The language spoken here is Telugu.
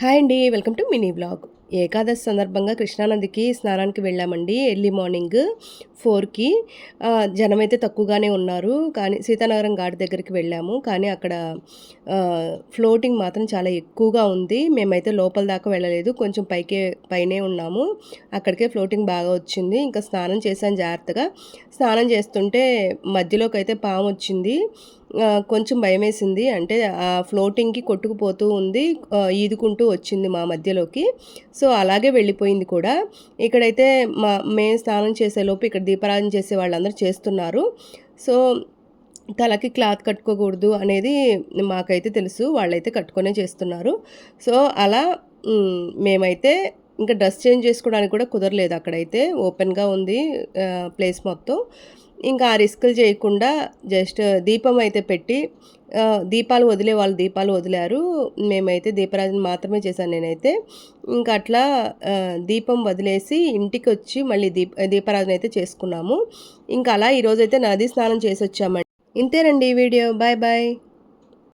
హాయ్ అండి welcome to mini blog. Ekadashi సందర్భంగా కృష్ణానదికి స్నానానికి వెళ్ళామండి. ఎర్లీ మార్నింగ్ ఫోర్కి. జనం అయితే తక్కువగానే ఉన్నారు. కానీ సీతానగరం ఘాట్ దగ్గరికి వెళ్ళాము. కానీ అక్కడ ఫ్లోటింగ్ మాత్రం చాలా ఎక్కువగా ఉంది. మేమైతే లోపల దాకా వెళ్ళలేదు. కొంచెం పైకే పైనే ఉన్నాము. అక్కడికే ఫ్లోటింగ్ బాగా వచ్చింది. ఇంకా స్నానం చేశాను జాగ్రత్తగా. స్నానం చేస్తుంటే మధ్యలోకి అయితే పాము వచ్చింది. కొంచెం భయమేసింది. అంటే ఆ ఫ్లోటింగ్కి కొట్టుకుపోతూ ఉంది. ఈదుకుంటూ వచ్చింది మా మధ్యలోకి. సో అలాగే వెళ్ళిపోయింది కూడా. ఇక్కడైతే మా మేము స్నానం చేసేలోపు ఇక్కడ దీపారాధన చేసే వాళ్ళందరూ చేస్తున్నారు. సో తలకి క్లాత్ కట్టుకోకూడదు అనేది మాకైతే తెలుసు వాళ్ళైతే కట్టుకొనే చేస్తున్నారు. సో అలా మేమైతే ఇంకా డ్రెస్ చేంజ్ చేసుకోవడానికి కూడా కుదరలేదు అక్కడైతే. ఓపెన్గా ఉంది ప్లేస్ మొత్తం. ఇంకా ఆ రిస్కులు చేయకుండా జస్ట్ దీపం అయితే పెట్టి దీపాలు వదిలే వాళ్ళు దీపాలు వదిలారు. మేమైతే దీపరాజన్ మాత్రమే చేశాను నేనైతే. ఇంకా అట్లా దీపం వదిలేసి ఇంటికి వచ్చి మళ్ళీ దీప దీపారాధన అయితే చేసుకున్నాము. ఇంకా అలా ఈరోజైతే నది స్నానం చేసి వచ్చామండి ఇంతేనండి ఈ వీడియో. Bye bye.